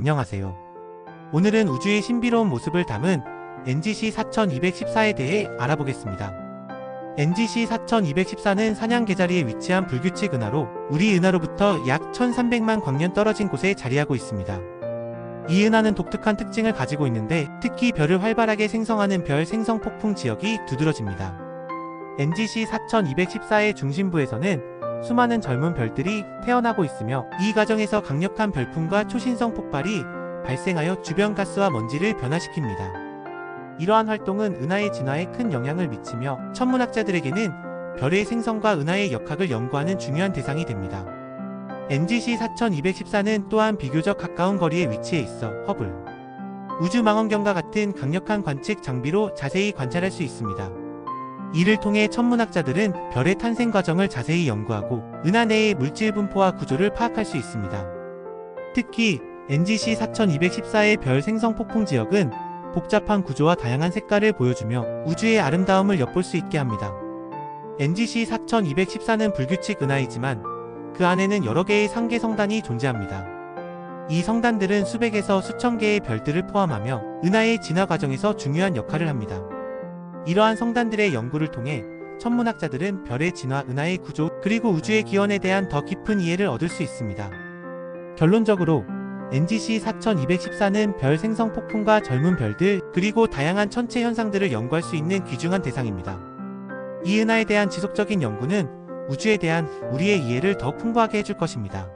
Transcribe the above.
안녕하세요. 오늘은 우주의 신비로운 모습을 담은 NGC 4214에 대해 알아보겠습니다. NGC 4214는 사냥 계자리에 위치한 불규칙 은하로 우리 은하로부터 약 1300만 광년 떨어진 곳에 자리하고 있습니다. 이 은하는 독특한 특징을 가지고 있는데 특히 별을 활발하게 생성하는 별 생성 폭풍 지역이 두드러집니다. NGC 4214의 중심부에서는 수많은 젊은 별들이 태어나고 있으며 이 과정에서 강력한 별풍과 초신성 폭발이 발생하여 주변 가스와 먼지를 변화시킵니다. 이러한 활동은 은하의 진화에 큰 영향을 미치며 천문학자들에게는 별의 생성과 은하의 역학을 연구하는 중요한 대상이 됩니다. NGC 4214는 또한 비교적 가까운 거리에 위치해 있어 허블 우주망원경과 같은 강력한 관측 장비로 자세히 관찰할 수 있습니다. 이를 통해 천문학자들은 별의 탄생 과정을 자세히 연구하고 은하 내의 물질 분포와 구조를 파악할 수 있습니다. 특히 NGC 4214의 별 생성 폭풍 지역은 복잡한 구조와 다양한 색깔을 보여주며 우주의 아름다움을 엿볼 수 있게 합니다. NGC 4214는 불규칙 은하이지만 그 안에는 여러 개의 상계 성단이 존재합니다. 이 성단들은 수백에서 수천 개의 별들을 포함하며 은하의 진화 과정에서 중요한 역할을 합니다. 이러한 성단들의 연구를 통해 천문학자들은 별의 진화, 은하의 구조, 그리고 우주의 기원에 대한 더 깊은 이해를 얻을 수 있습니다. 결론적으로 NGC 4214는 별 생성 폭풍과 젊은 별들, 그리고 다양한 천체 현상들을 연구할 수 있는 귀중한 대상입니다. 이 은하에 대한 지속적인 연구는 우주에 대한 우리의 이해를 더 풍부하게 해줄 것입니다.